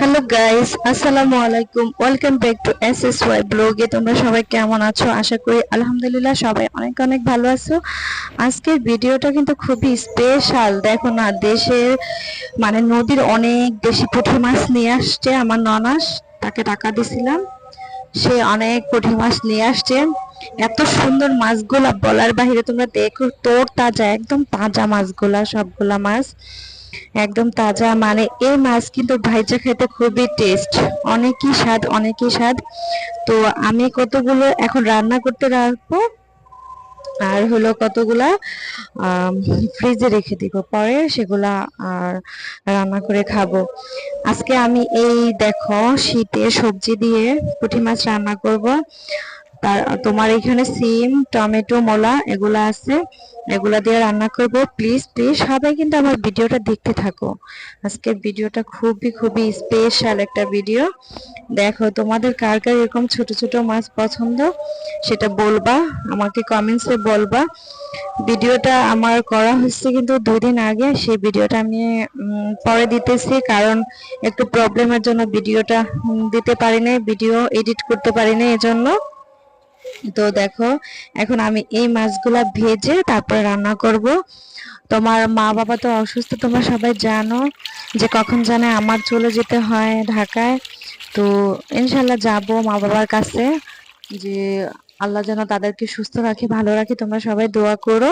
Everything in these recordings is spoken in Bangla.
হ্যালো গাইস আসসালামু আলাইকুম welcome back to S S Y ব্লগে তোমরা সবাই কেমন আছো? আশা করি আলহামদুলিল্লাহ সবাই অনেক অনেক ভালো আছো। আজকের ভিডিওটা কিন্তু খুবই স্পেশাল দেখো না, দেশের মানে নদীর অনেক দেশি পুঁটি মাছ নিয়ে আসছে আমার ননাস। তাকে টাকা দিছিলাম। সে অনেক পুঁটি মাছ নিয়ে আসছে। এত সুন্দর মাছগুলা বলার বাহিরে তোমরা দেখো, তোর তাজা একদম তাজা মাছগুলা, সবগুলা মাছ। একদম তাজা মানে এই মাছ কিন্তু ভাইজা খাইতে খুবই টেস্ট অনেকই স্বাদ অনেকই স্বাদ। তো আমি কতগুলো এখন রান্না করতে রাখব? আর হলো কতগুলা ফ্রিজে রেখে দিব। পরে সেগুলা আর রান্না করে খাব। আজকে আমি এই দেখো, শীতে সবজি দিয়ে পুঁটি মাছ রান্না করব। তার, তোমার এখানে সিম, টমেটো, মোলা, এগুলা আছে। এগুলা দিয়ে রান্না করব। প্লিজ প্লিজ সবাই কিন্তু আমার ভিডিওটা দেখতে থাকো। আজকের ভিডিওটা খুবই খুবই স্পেশাল একটা ভিডিও দেখো, তোমাদের কার কার এরকম ছোট ছোট মাছ পছন্দ, সেটা বলবা, আমাকে কমেন্টসে বলবা। ভিডিওটা আমার করা হচ্ছে কিন্তু দুই দিন আগে, সেই ভিডিওটা আমি পরে দিতেছি, কারণ একটু প্রবলেমের জন্য ভিডিওটা দিতে পারি না ভিডিও এডিট করতে পারি না এজন্য। তো দেখো, এখন আমি এই মাছগুলা ভেজে তারপরে রান্না করব। তোমার মা বাবা তো অসুস্থ, তোমরা সবাই জানো যে কখন জানে আমার চলে যেতে হয় ঢাকায়। তো ইনশাল্লাহ যাব মা বাবার কাছে যে আল্লাহ যেন তাদেরকে সুস্থ রাখে, ভালো রাখে। তোমরা সবাই দোয়া করো।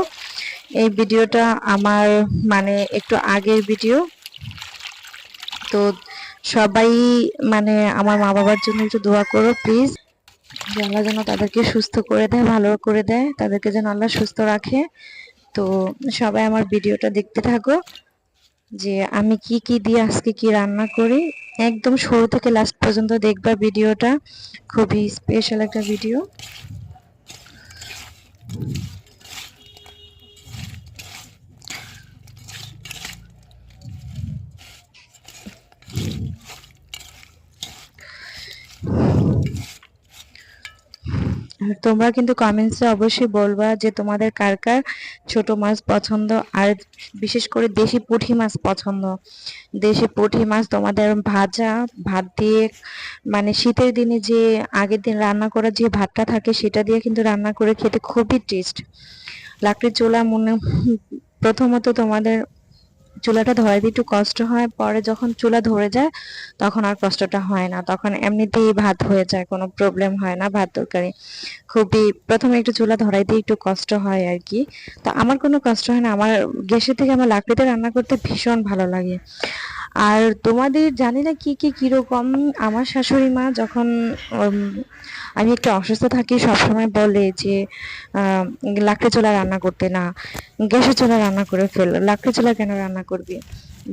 এই ভিডিওটা আমার মানে একটু আগের ভিডিও। তো সবাই মানে আমার মা বাবার জন্য একটু দোয়া করো, প্লিজ। যে আল্লাহ যেন তাদেরকে সুস্থ করে দেয়, ভালো করে দেয়, তাদেরকে যেন আল্লাহ সুস্থ রাখে। তো সবাই আমার ভিডিওটা দেখতে থাকো যে আমি কি কি দিয়ে আজকে কি রান্না করি। একদম শুরু থেকে লাস্ট পর্যন্ত দেখবা ভিডিওটা। খুবই স্পেশাল একটা ভিডিও তোমরা কিন্তু কমেন্টসে অবশ্যই বলবা যে তোমাদের কার কার ছোট মাছ পছন্দ আর বিশেষ করে দেশি পুঁটি মাছ পছন্দ। দেশি পুঁটি মাছ তোমাদের ভাজা, ভাত দিয়ে মানে শীতের দিনে যে আগের দিন রান্না করা যে ভাতটা থাকে সেটা দিয়ে কিন্তু রান্না করে খেতে খুবই টেস্ট লাকড়ির চুলা মনে প্রথমত তোমাদের চুলাটা ধরে দিয়ে একটু কষ্ট হয়, পরে যখন চুলা ধরে যায়, তখন আর কষ্টটা হয় না। তখন এমনিতেই ভাত হয়ে যায়, কোনো প্রবলেম হয় না ভাত তরকারি। খুবই প্রথমে একটু চুলা ধরাই দিয়ে একটু কষ্ট হয় আর কি। তো আমার কোনো কষ্ট হয় না। আমার গ্যাসের থেকে আমার লাকড়িতে রান্না করতে ভীষণ ভালো লাগে। আর তোমাদের জানি না কি কি, কীরকম? আমার শাশুড়ি মা যখন আমি একটু অসুস্থ থাকি, সবসময় বলে যে লাকড়ি চোলা রান্না করতে না, গ্যাসের চোলা রান্না করে ফেল, লাকড়ি চোলা কেন রান্না করবি?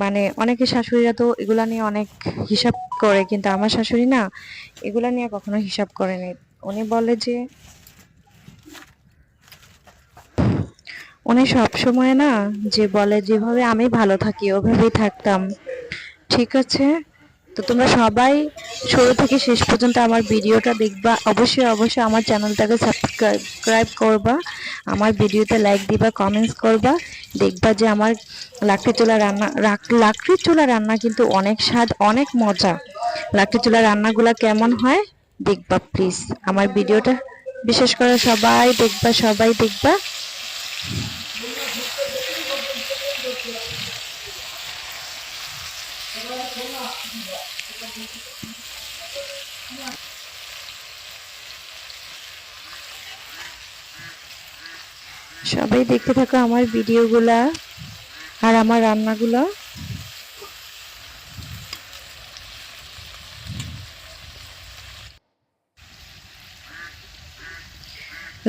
মানে অনেকে শাশুড়িরা তো এগুলা নিয়ে অনেক হিসাব করে, কিন্তু আমার শাশুড়ি না এগুলা নিয়ে কখনো হিসাব করেনি উনি বলে যে, উনি সব সময় না যে বলে, যেভাবে আমি ভালো থাকি, ওভাবেই থাকতাম। ঠিক আছে? তো তোমরা সবাই শুরু থেকে শেষ পর্যন্ত আমার ভিডিওটা দেখবা। অবশ্যই অবশ্যই আমার চ্যানেলটাকে সাবস্ক্রাইব করবা। আমার ভিডিওতে লাইক দিবা কমেন্টস করবা। দেখবা যে আমার লাকড়ি চুলা রান্না লাকড়ির চুলা রান্না কিন্তু অনেক স্বাদ, অনেক মজা। লাকড়ি চুলা রান্নাগুলা কেমন হয় দেখবা প্লিজ আমার ভিডিওটা বিশেষ করে সবাই দেখবা সবাই দেখবা। সবাই দেখতে থাকো আমার ভিডিওগুলা আর আমার রান্নাগুলো।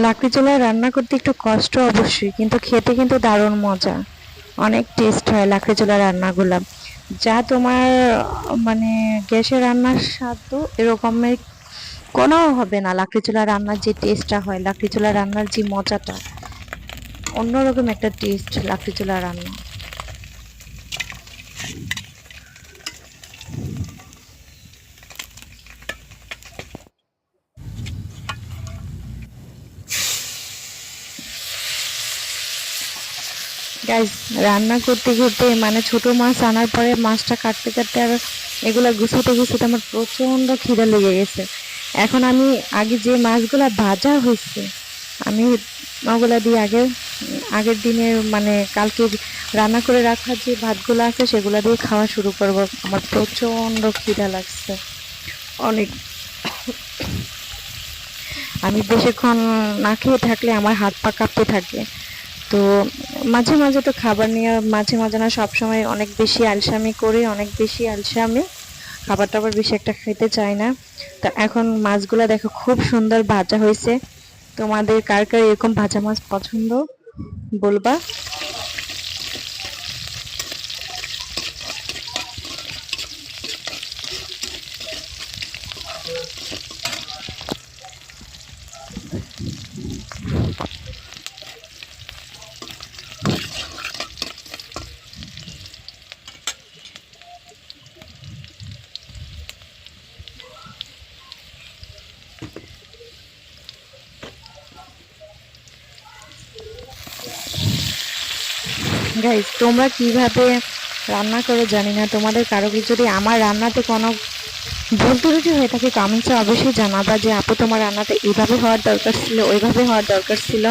লাকড়ি চুলায় রান্না করতে একটু কষ্ট অবশ্যই, কিন্তু খেতে কিন্তু দারুণ মজা। অনেক টেস্ট হয় লাকড়ি চুলা রান্নাগুলো। যা তোমার মানে গ্যাসে রান্নার স্বাদ তো এরকমের কোনো হবে না। লাকড়ি চুলা রান্নার যে টেস্টটা হয়, লাকড়ি চুলা রান্নার যে মজাটা। অন্যরকম একটা টেস্ট লাকড়ি চুলা রান্না। গাইজ রান্না করতে করতে মানে ছোট মাছ আনার পরে মাছটা কাটতে কাটতে আর এগুলা গুছাতে গুছাতে আমার প্রচণ্ড খিদে লেগে গেছে। এখন আমি আগে যে মাছগুলা ভাজা হয়েছে, আমি ওগুলা দিয়ে আগে আগের দিনে মানে কালকে রান্না করে রাখা যে ভাতগুলো আছে সেগুলো দিয়ে খাওয়া শুরু করব। আমার প্রচণ্ড খিদা লাগছে। অনেক। আমি বেশিক্ষণ না খেয়ে থাকলে আমার হাত পা কাঁপতে থাকে। তো মাঝে মাঝে তো খাবার নিয়ে মাঝে মাঝে না সবসময় অনেক বেশি আলসামি করে অনেক বেশি আলসামি। খাবার টাবার বেশি একটা খেতে চাই না। তো এখন মাছগুলো দেখো খুব সুন্দর ভাজা হয়েছে। তোমাদের কার কার এরকম ভাজা মাছ পছন্দ? বলবা গাইজ তোমরা কীভাবে রান্না করো জানি না। তোমাদের কারও যদি আমার রান্নাতে কোনো ভুল ত্রুটি হয়ে থাকে কমেন্টসে অবশ্যই জানাবা যে, আপু, তোমার রান্নাটা এইভাবে হওয়ার দরকার ছিল, ওইভাবে হওয়ার দরকার ছিল।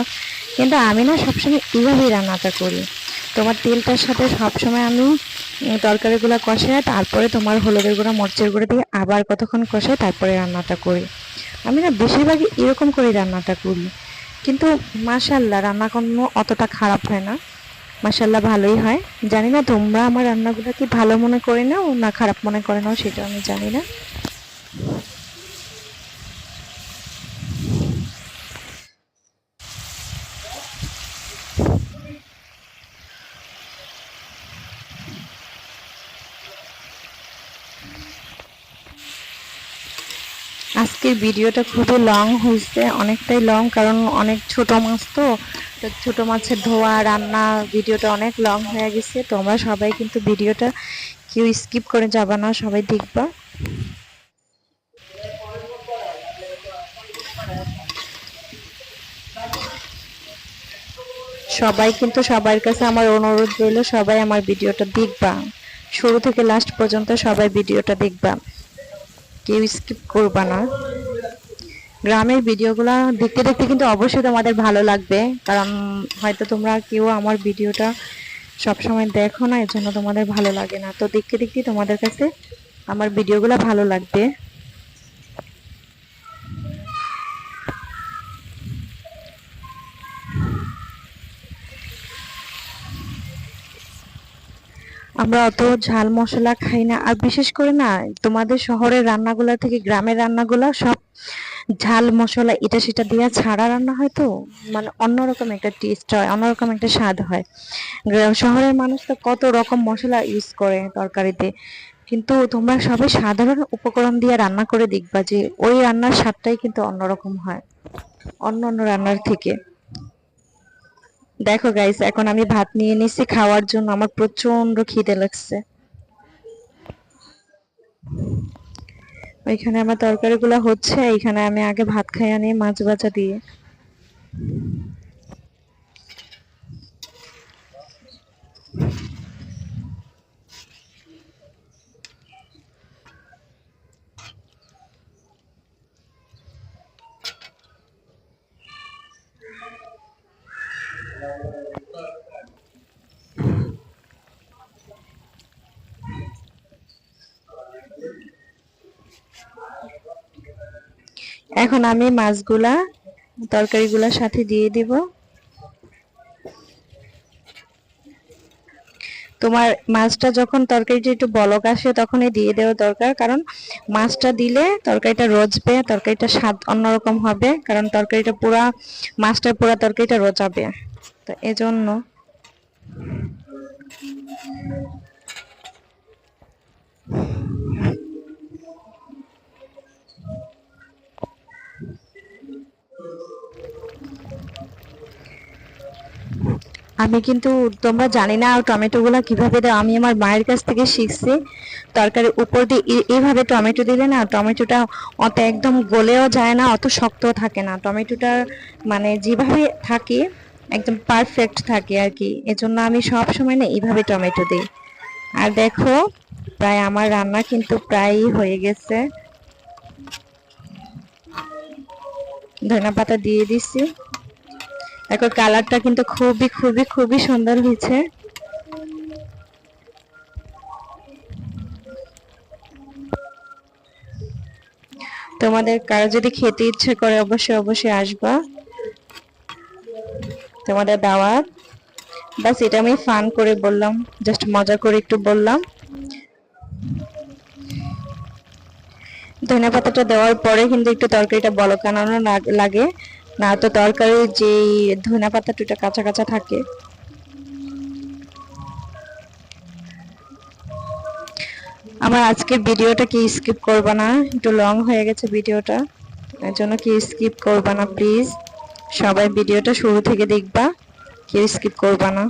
কিন্তু আমি না সবসময় এইভাবেই রান্নাটা করি। তোমার তেলটার সাথে সবসময় আমি তরকারিগুলো কষাই তারপরে তোমার হলুদের গুঁড়া, মরচের গুঁড়ো দিয়ে আবার কতক্ষণ কষাই তারপরে রান্নাটা করি। আমি না বেশিরভাগই এরকম করে রান্নাটা করি। কিন্তু মাশাল্লাহ রান্না কোনো অতটা খারাপ হয় না। মাশাল্লাহ ভালোই হয়। জানি না তোমরা আমার রান্নাগুলো কি ভালো মনে করে নাও না খারাপ মনে করে নাও সেটা আমি জানি না। আজকের ভিডিওটা খুবই লং হয়েছে, অনেকটাই লং কারণ অনেক ছোট মাছ তো ছোট মাছের ধোয়া, রান্না, ভিডিওটা অনেক লং হয়ে গেছে। তোমরা সবাই কিন্তু ভিডিওটা কেউ স্কিপ করে যাবা না, সবাই দেখবা। সবাই কিন্তু সবার কাছে আমার অনুরোধ রইল, সবাই আমার ভিডিওটা দেখবা। শুরু থেকে লাস্ট পর্যন্ত সবাই ভিডিওটা দেখবা। কেউ স্কিপ করবা না। গ্রামের ভিডিওগুলো দেখতে দেখতে কিন্তু অবশ্যই তোমাদের ভালো লাগবে। কারণ হয়তো তোমরা কেউ আমার ভিডিওটা সবসময় দেখো না এর জন্য তোমাদের ভালো লাগে না। তো দেখতে দেখতে তোমাদের কাছে আমার ভিডিওগুলো ভালো লাগবে। আমরা অত ঝাল মশলা খাই না। আর বিশেষ করে না, তোমাদের শহরের রান্নাগুলা থেকে গ্রামের রান্নাগুলা সব ঝাল মশলা এটা সেটা দিয়ে ছাড়া রান্না হয় তো? মানে অন্যরকম একটা টেস্ট হয়, অন্যরকম একটা স্বাদ হয়। গ্রাম শহরের মানুষ তো কত রকম মশলা ইউজ করে তরকারিতে। কিন্তু তোমরা সবাই সাধারণ উপকরণ দিয়ে রান্না করে দেখবা যে ওই রান্নার স্বাদটাই কিন্তু অন্যরকম হয়, অন্য অন্য রান্নার থেকে। দেখো গাইস এখন আমি ভাত নিয়ে নিছি, খাওয়ার জন্য আমার প্রচণ্ড খিদে লাগছে। ওইখানে আমার তরকারিগুলো হচ্ছে এইখানে আমি আগে ভাত খাইয়া নিয়ে মাছ ভাজা দিয়ে। এখন আমি মাছগুলা তরকারিগুলার সাথে দিয়ে দিব। তোমার মাছটা যখন তরকারিটা একটু বলক আসে তখনই দিয়ে দেওয়া দরকার, কারণ মাছটা দিলে তরকারিটা রোজবে, তরকারিটা স্বাদ অন্যরকম হবে, কারণ তরকারিটা পুরা মাছটা পুরা তরকারিটা রোজাবে। তো এজন্য আমি কিন্তু তোমরা জানি না টমেটো গুলা কীভাবে দাও আমি আমার মায়ের কাছ থেকে শিখছি তরকারির উপর দিয়ে এ- এভাবে টমেটো দিলে না টমেটোটা অত একদম গলেও যায় না, অত শক্ত থাকে না। টমেটোটা মানে যেভাবে থাকে একদম পারফেক্ট থাকে আর কি। এজন্য আমি সব সময় না এইভাবে টমেটো দিই। আর দেখো, প্রায় আমার রান্না কিন্তু প্রায়ই হয়ে গেছে। ধনিয়া পাতা দিয়ে দিছি। দেখো কালারটা কিন্তু খুবই খুবই খুবই সুন্দর হয়েছে। তোমাদের কারও যদি খেতে ইচ্ছে করে, অবশ্যই অবশ্যই আসবা। তোমাদের দাওয়াত। বাস এটা আমি ফান করে বললাম জাস্ট মজা করে একটু বললাম। ধনিয়া পাতাটা দেওয়ার পরে কিন্তু একটু তরকারিটা বলকানো লাগে। না, তো তরকারি যে ধনা পাতা টুটা কাঁচা কাঁচা থাকে। আমার আজকের ভিডিওটা কি স্কিপ করবা না? একটু লং হয়ে গেছে ভিডিওটা। এর জন্য কি স্কিপ করবা না প্লিজ সবাই ভিডিওটা শুরু থেকে দেখবা, কেউ স্কিপ করবা না।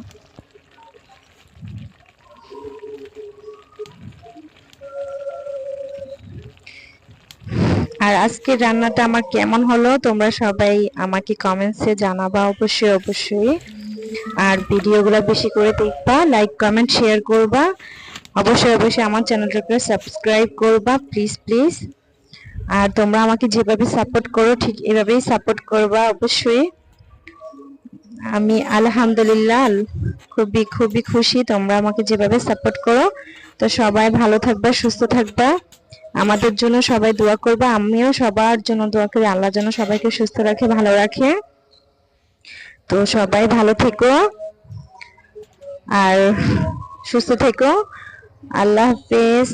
আর আজকের রান্নাটা আমার কেমন হলো, তোমরা সবাই আমাকে কমেন্টসে জানাবা অবশ্যই অবশ্যই। আর ভিডিওগুলো বেশি করে দেখবা লাইক কমেন্ট শেয়ার করবা। অবশ্যই অবশ্যই আমার চ্যানেলটাকে সাবস্ক্রাইব করবা প্লিজ প্লিজ আর তোমরা আমাকে যেভাবে সাপোর্ট করো, ঠিক এভাবেই সাপোর্ট করবা, অবশ্যই। আমি আলহামদুলিল্লাহ, খুবই খুবই খুশি তোমরা আমাকে যেভাবে সাপোর্ট করো। তো সবাই ভালো থাকবে, সুস্থ থাকবে। আমাদের জন্য সবাই দোয়া করবে। আমিও সবার জন্য দোয়া করি। আল্লাহ যেন সবাইকে সুস্থ রাখে, ভালো রাখে। তো সবাই ভালো থেকো। আর সুস্থ থেকো। আল্লাহ হাফেজ।